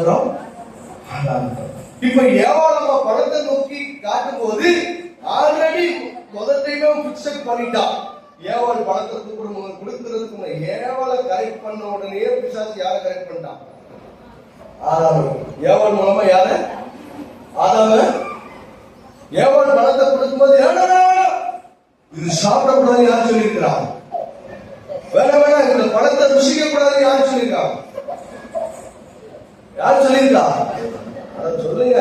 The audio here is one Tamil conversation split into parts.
பார்க்கிறோம் இப்ப ஏவாள் நம்ம படத்தை நோக்கி காட்டும் போது ஆல்ரெடி முதத்தையுமே பிக்சர் பண்ணிட்டான். ஏவாள் படத்தை கூப்பிடும் கொடுக்கறதுக்கு முன்னாடி ஏவாளை கரெக்ட் பண்ண உடனே பிசாசு யாரை கரெக்ட் பண்ணிட்டான்? ஆதாம. ஏவாள் மூலமா யார? ஆதாம. ஏவாள் பணத்தை கொடுக்கும்போது "வேணாம், வேணாம், இது சாப்பிடக்கூடாது யார் சொல்லியிருக்கிறான்? வேற வேணாம் இந்த பணத்தை ருசிக்க கூடாது யார் சொல்லியிருக்கா யார் சொல்லியிருக்கா? அதை சொல்லுங்க.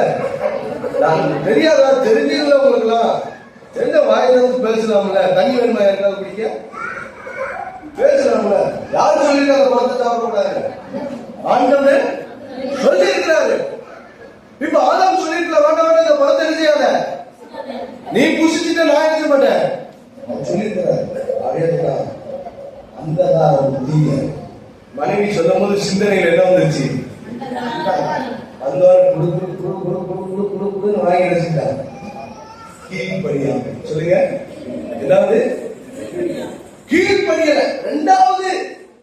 நான் தெரியாதா? தெரிஞ்சதுல உங்களுக்குலாம் தெரிஞ்ச வாயில இருந்து பேசலாம்ல தண்ணி வேணுமா? யாருக்காவது குடிக்க? பேசலாம்ல யார் சொல்லியிருக்கா? அந்த பழத்தை சாப்பிடக்கூடாது ஆண்டவர் சொல்லியிருக்கிறாரு. இப்ப ஆதாம் சொல்லிருக்கல வேண்டாம் வேண்டாம் இந்த பழத்தை செய்யாத. நீ புசிச்சுட்ட நான் என்ன மாட்டேன். சொல்லியிருக்கிறார். சொல்லியிருக்கிறாரு அந்த புத்திய மனைவி சொல்லும் போது சிந்தனையில் என்ன வந்துருச்சு. அந்த குடு குடு குடு குடு குடு குடு குடு குடுன்னு வாங்கி அடிச்சுட்டாங்க. கீழ்படியா சொல்லுங்க. ஏதாவது கீழ்படியல ரெண்டாவது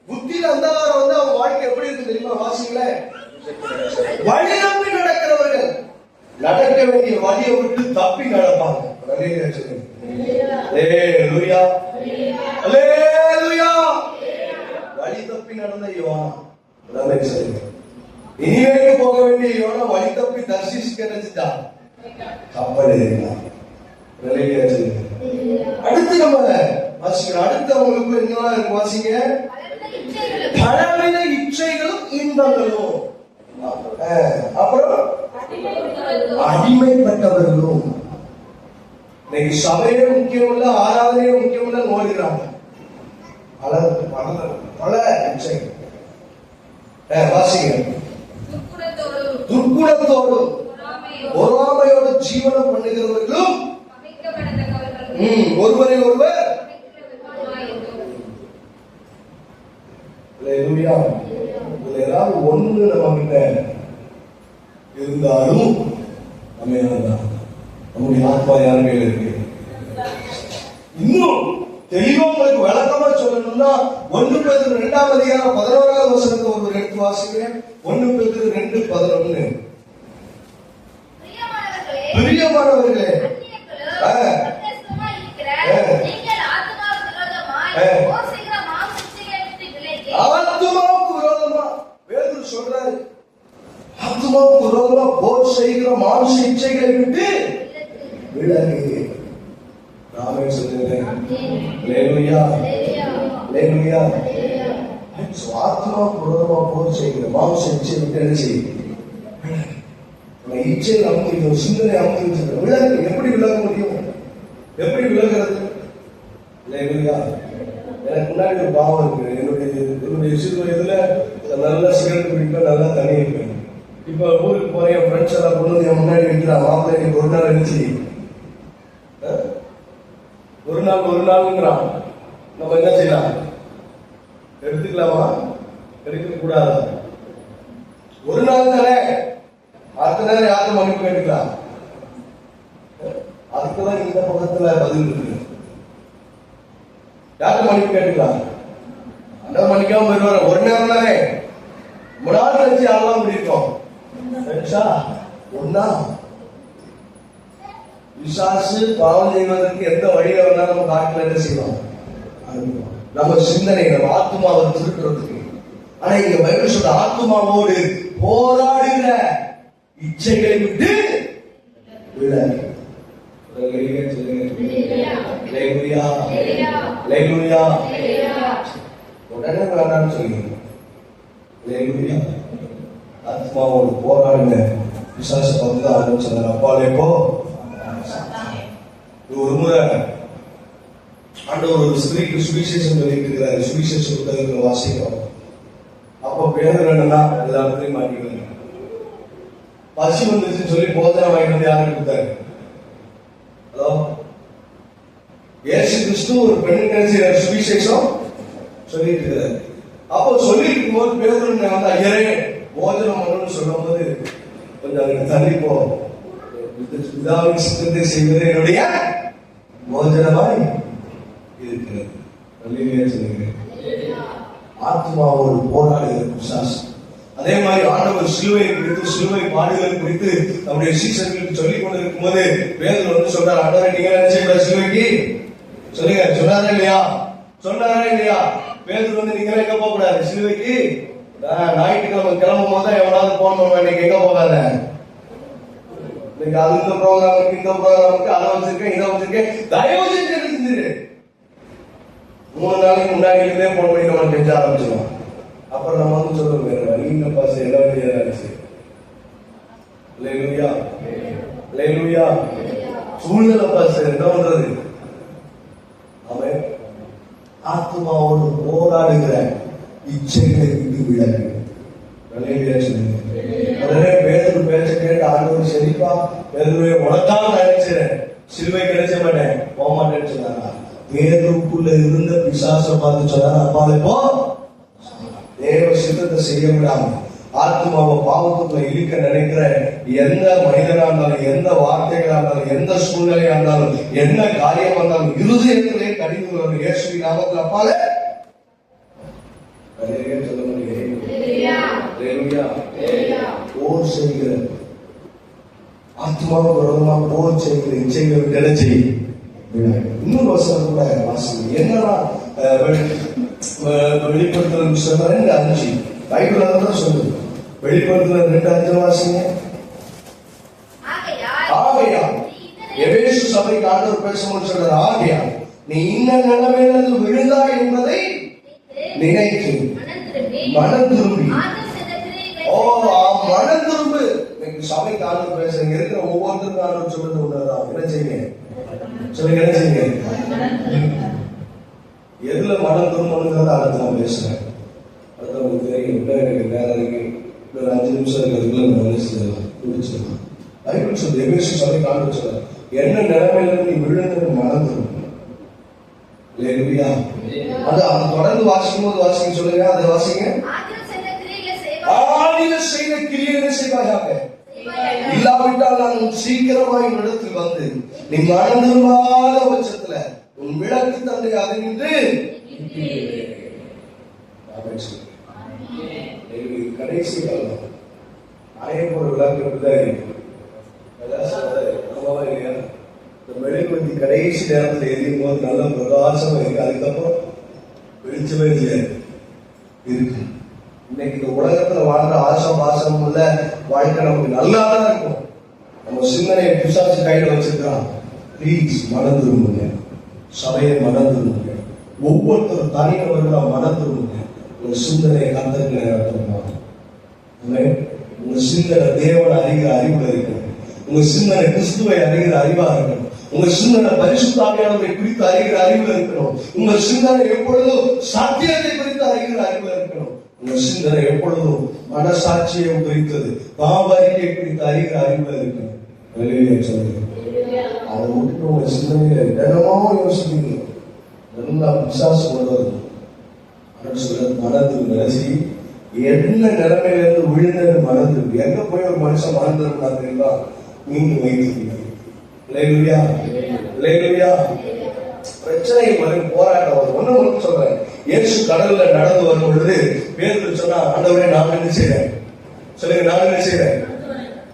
புத்தியில அந்தகாரம் வந்து அவன் வாழ்க்கை எப்படி இருக்கு தெரியுமா வாசிங்களேன் வழி தப்பி நடக்கிறவர்கள். நடக்க வேண்டிய வழியை விட்டு தப்பி நடப்பாங்க. அல்லேலூயா சொல்லுங்க. அல்லேலூயா. அல்லேலூயா. வழி தப்பி நடந்த யோனா அதான் சொல்லுங்க. இனிமேலுக்கு போக வேண்டிய யோனா வழி தப்பி தர்சிஸ் கிடைச்சிட்டான் கப்பல் ஏறினான் அடுத்து நம்ம வாசிக்கிறோம் அடுத்து அவங்களுக்கு என்னெல்லாம் இருக்கு வாசிங்க பலவித இச்சைகளும் இன்பங்களும் அப்புறம் அடிமைப்பட்டவர்களும் இன்னைக்கு சபையே முக்கியம் இல்ல ஆராதனையே முக்கியம் இல்ல பல பல பல இச்சைகள் வாசிங்க பொறாமையோடு ஜீவனம் பண்ணுகிறவர்களும் ஒருவரை ஒருவர் பகைக்கிறவர்களுமாயிருந்தோம். இதுல ஏதாவது ஒண்ணு நம்ம கிட்ட இருந்தாலும் நம்ம யாருதான் நம்முடைய ஆத்மா யார் மேல இருக்கு? இன்னும் தெளிவா உங்களுக்கு விளக்கமா சொல்லணும்னா ஒண்ணு பேருக்கு ரெண்டாம் அதிகாரம் பதினோராவது வசனத்தை ஒரு எடுத்து வாசிக்கிறேன். ஒண்ணு பேருக்கு ரெண்டு பதினொன்னு பிரியமானவர்களே, பிரியமானவர்களே அந்நியர்களும் ஆ. மத்தியஸ்தமாய் இருக்கிற ஆ. நீங்கள் ஆத்துமாவுக்கு விரோதமாய் ஆ. போசிக்கிற மாம்ச இச்சைகளை விட்டு விலகி, ஆத்மாவுக்கு விரோதமா பேதுரு சொல்றாரு ஆத்மாவுக்கு விரோதமா? போர் செய்கிற மாம்ச இச்சைகளை விட்டு விலகு. நாமே சொல்லுகிறேன். லேலுயா லேலுயா ஆத்மாவுக்கு விரோதமா போர் செய்கிற மாம்ச இச்சை விட்டு என்ன செய்யும் நம்ம இச்சை அமுதிக்கும் சிந்தனை அமுதிக்கும் விளக்க எப்படி விளக்க முடியும்? எப்படி விளக்கிறது இல்லைங்களா? எனக்கு முன்னாடி ஒரு பாவம் இருக்கு. என்னுடைய என்னுடைய சிறு வயதுல நல்லா சிகரெட் குடிப்பேன் நல்லா தண்ணி இருப்பேன் இப்ப ஊருக்கு போறேன் என் ஃப்ரெண்ட்ஸ் எல்லாம் கொண்டு வந்து என் முன்னாடி வைக்கிறான் மாப்பிள்ளை ஒரு நாள் இருந்துச்சு ஒரு நாள் ஒரு நாளுங்கிறான். நம்ம என்ன செய்யலாம்? எடுத்துக்கலாமா? எடுக்க கூடாதா ஒரு நாள் தானே? நேரம் யாரும் மன்னிப்பு கேட்டுக்கலாம் அதுக்குதான் இந்த பக்கத்துல பதில் இருக்கு. யாரும் மன்னிப்பு கேட்டுக்கலாம் அண்ணன் மன்னிக்காம போயிடுவாரு. ஒரு நேரம் தானே. ரொம்ப நாள் கழிச்சு யாரெல்லாம் முடியிருக்கோம் ஒன்னா விசாசு பாவம் செய்வதற்கு எந்த வழியில வேணாலும் நம்ம காட்டில் என்ன செய்வோம் நம்ம சிந்தனை நம்ம ஆத்மாவை திருட்டுறதுக்கு ஆனா இங்க பைபிள் சொல்ற ஆத்மாவோடு போராடுகிற இச்சைகளை விட்டு விலகு. உடனே வேண்டாம்னு சொல்லுங்க. ஆத்மாவோடு போராடுங்க விசாச பந்து ஆரம்பிச்சாங்க அப்பாலே போ. ஒரு முறை. ஆண்டவர் ஒரு ஸ்திரீக்கு சுவிசேஷம் சொல்லிட்டு இருக்கிறாரு சுவிசேஷ புத்தகங்களை வாசிக்கிறோம். அப்ப பேர் என்னன்னா எல்லாத்தையும் மாட்டிக்கிறாங்க பசி வந்துருச்சுன்னு சொல்லி போதனை வாங்கிட்டு வந்து யாரும் கொடுத்தாரு ஹலோ ஏசு கிறிஸ்து ஒரு பெண்ணுக்கு என்ன சுவிசேஷம் சொல்லிட்டு இருக்கிறாரு அப்போ சொல்லிட்டு இருக்கும்போது பேர் வந்து ஐயரே போஜனம் பண்ணணும்னு சொல்லும்போது கொஞ்சம் அதுக்கு தள்ளி போ பிதாவின் சித்தத்தை செய்வது என்னுடைய போஜனமாய் இருக்கிறது அல்லேலூயா ஆத்மா ஒரு போராடுகிற பிசாசு அதே மாதிரி ஆண்டவர் சிலுவை குறித்து சிலுவை பாடுகள் குறித்து நம்முடைய சீசர்களுக்கு சொல்லிக் கொண்டிருக்கும் போது வேதல் வந்து சொல்றாரு ஆண்டவர் நீங்க நினைச்சீங்களா சிலுவைக்கு? சொல்லுங்க சொன்னாரா இல்லையா? சொன்னாரா இல்லையா? வேதல் வந்து நீங்க எங்க போக கூடாது சிலுவைக்கு ஞாயிற்றுக்கிழமை கிளம்பும் போது தான் எவனாவது போனோம் இன்னைக்கு எங்க போகாத? இன்னைக்கு அது இந்த ப்ரோக்ராம் இருக்கு இந்த ப்ரோக்ராம் இருக்கு அதை வச்சிருக்கேன் இதை வச்சிருக்கேன். தயவு செஞ்சு மூணு நாளைக்கு முன்னாடி இருந்தே போன் பண்ணி நம்ம கெஞ்ச ஆரம்பிச்சிடும் அப்புறம் நம்ம வந்து சொல்லுவோம் வேற வழி இல்லப்பா சரி என்ன லேலுயா லேலுயா சூழ்நிலை பாச என்ன பண்றது? அவன் ஆத்மாவோடு போராடுகிற இச்சைகளை விட்டு விலகு. உடனே பேதர் பேச்ச கேட்டு ஆண்டவர் உனக்காக சிலுவை கிடைச்ச மாட்டேன். போக மாட்டேன்னு சொன்னாங்க பேதருக்குள்ள இருந்த பிசாசை பார்த்து சொன்னாங்க அப்பா போ. சித்தத்தை செய்ய விடாம ஆத்மாவை பாவத்துக்குள்ள இழுக்க நினைக்கிற எந்த மனிதனா இருந்தாலும் எந்த வார்த்தைகளா இருந்தாலும் எந்த சூழ்நிலையா இருந்தாலும் என்ன காரியம் இருந்தாலும் இருதயத்திலே கடிந்து வரும் இயேசுவின் நாமத்தில் அப்பாலே. போர் செய்கிற ஆத்மாவை விரோதமா போர் செய்கிற இச்சைகளை செய்யும் இன்னொரு வசனம் கூட வாசிங்க. என்னன்னா அஹ், வெளி- அஹ், வெளிப்படுத்துற புஸ்தகம் ரெண்டு அஞ்சு. பைபிள் தான் சொல்லுது. வெளிப்படுத்துற ரெண்டு அஞ்சு வாசிங்க. ஆகையா எவேசு சபைக்கு ஆண்டவர் பேசும்போது சொல்றாரு ஆகையா நீ இன்ன நிலைமையிலிருந்து விழுந்தாய் என்பதை நினைத்து மனம் திரும்பி ஓ மனம் திரும்பு இன்னைக்கு சபைக்கு ஆண்டவர் பேசுறீங்க இருக்கிற ஒவ்வொருத்தருக்கும் ஆண்டவர் சொல்றது ஒண்ணுதான். என்ன செய்யுங்க? சொல்லுங்க என்ன செய்யுங்க? எதுல மனம் திரும்பணுங்கிறத அடுத்து நான் பேசுறேன் அடுத்து உங்களுக்கு தெரியும் நேரம் இருக்கு ஒரு அஞ்சு நிமிஷம் இருக்கிறதுக்குள்ள நம்ம என்ன செய்யலாம் முடிச்சிடலாம் பைபிள் எபேசு என்ன நிலைமையில நீ விழுந்தது மனம் இல்லையா அது அது தொடர்ந்து வாசிக்கும் போது வாசிக்க சொல்லுங்க அதை வாசிங்க ஆண்டவர் செய்த கிரியைகளை செய்வாயாக இல்லாவிட்டால் நான் சீக்கிரமாய் இடத்தில் வந்து நீ மனம் பட்சத்துல உன் விளக்கு தந்தை அதை இது கடைசி காலம். ஆயப்போட விளக்கு அப்படிதான் இருக்கு. அதான் இல்லையா? இந்த மெழுகுவர்த்தி கடைசி நேரத்தில் எரியும் போது நல்ல பிரகாசமா இருக்கு. அதுக்கப்புறம் வெளிச்சமே இல்லை இருக்கு. இன்னைக்கு இந்த உலகத்துல வாழ்ற ஆசம் பாசம் உள்ள வாழ்க்கை நமக்கு நல்லா தான் இருக்கும். நம்ம சிந்தனையை பிசாசு கையில வச்சிருக்கான். ப்ளீஸ் மனம் திரும்புங்க சபையை மனம் திரும்புங்க ஒவ்வொருத்தரும் தனிநபர்களா மனம் திரும்புங்க உங்க சிந்தனை கத்தருக்கு நேரத்துமா உங்க சிந்தனை தேவனை அறிகிற அறிவுல இருக்கணும் உங்க சிந்தனை கிறிஸ்துவை அறிகிற அறிவா இருக்கணும் உங்க சிந்தனை பரிசுத்தாமியானவரை குறித்து அறிகிற அறிவுல இருக்கணும். உங்க சிந்தனை எப்பொழுதும் சத்தியத்தை குறித்து அறிகிற அறிவுல இருக்கணும். உங்க சிந்தனை எப்பொழுதும் மனசாட்சியை குறித்தது பாவரிக்கை குறித்து அறிகிற அறிவுல இருக்கணும். வெளியே சொல்லுங்க. அதை விட்டுட்டு உங்க சிந்தனையில தினமும் யோசிக்கணும் நல்லா விசாசம் கொண்டு வரும் அப்படின்னு சொல்றது என்ன நிலைமையில இருந்து விழுந்தது மறந்து எங்க போய் ஒரு மனுஷன் மறந்துருந்தா தெரியுமா மீண்டும் வைத்திருக்கீங்க. பிரச்சனை வரும் போராட்டம். வரும் ஒண்ணு ஒன்று சொல்றேன். இயேசு கடல்ல நடந்து வரும் பொழுது பேருக்கு சொன்னா ஆண்டவரே நான் என்ன செய்றேன் சொல்லுங்க நான் என்ன செய்யறேன்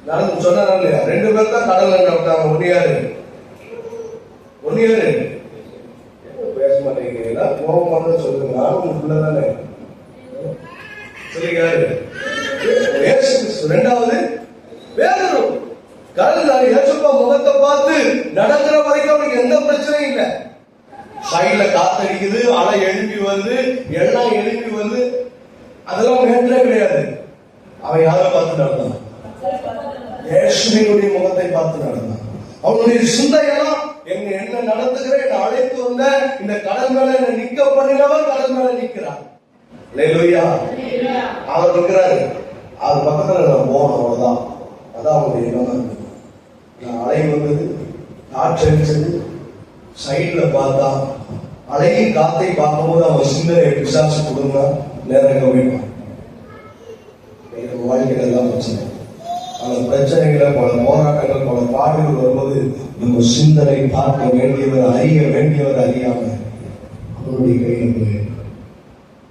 நடந்து சொன்னா இல்லையா? ரெண்டு பேர் தான் கடல்ல நடந்தாங்க. ஒன்னு யாரு? ஒன்னு யாரு? பேச மாட்டேங்கிறீங்களா? கோபம் வந்தா சொல்லுங்க. நானும் உள்ள தானே. சொல்லுங்க ரெண்டாவது வேதனும் கடல் ஏசப்பா முகத்தை பார்த்து நடக்கிற வரைக்கும் அவனுக்கு எந்த பிரச்சனையும் இல்லை. சைட்ல காத்தடிக்குது அலை எழுப்பி வருது எல்லாம் எழுப்பி வருது. அதெல்லாம் மேட்டரே கிடையாது. அவன் யாரை பார்த்து நடந்தான்? ஏசுவினுடைய முகத்தை பார்த்து நடந்தான். அவனுடைய சிந்தையெல்லாம் என்ன என்ன நடத்துகிற என்னை அழைத்து வந்த இந்த கடல் மேல என்ன நிக்க பண்ணினவர் கடல் மேல நிக்கிறார் அவர் நிற்கிறாரு. அது பக்கத்துல நான் போகணும் அவ்வளவுதான். அதான் அவருடைய எண்ணமா. இருந்தது நான் அலை வந்தது காற்று அடிச்சது சைடுல பார்த்தா அலையின் காத்தை பார்க்கும்போது அவன் சிந்தனை பிசாசு கொடுங்க நேரம் வைப்பான் வாழ்க்கையில எல்லாம் பிரச்சனை. அந்த பிரச்சனைகளை பல போராட்டங்கள் பல பாடுகள் வரும்போது நம்ம சிந்தனை பார்க்க வேண்டியவர் அறிய வேண்டியவர் அறியாம அவருடைய கையில்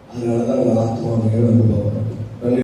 அதனாலதான் நம்ம ஆத்மாவை இழந்து போவோம்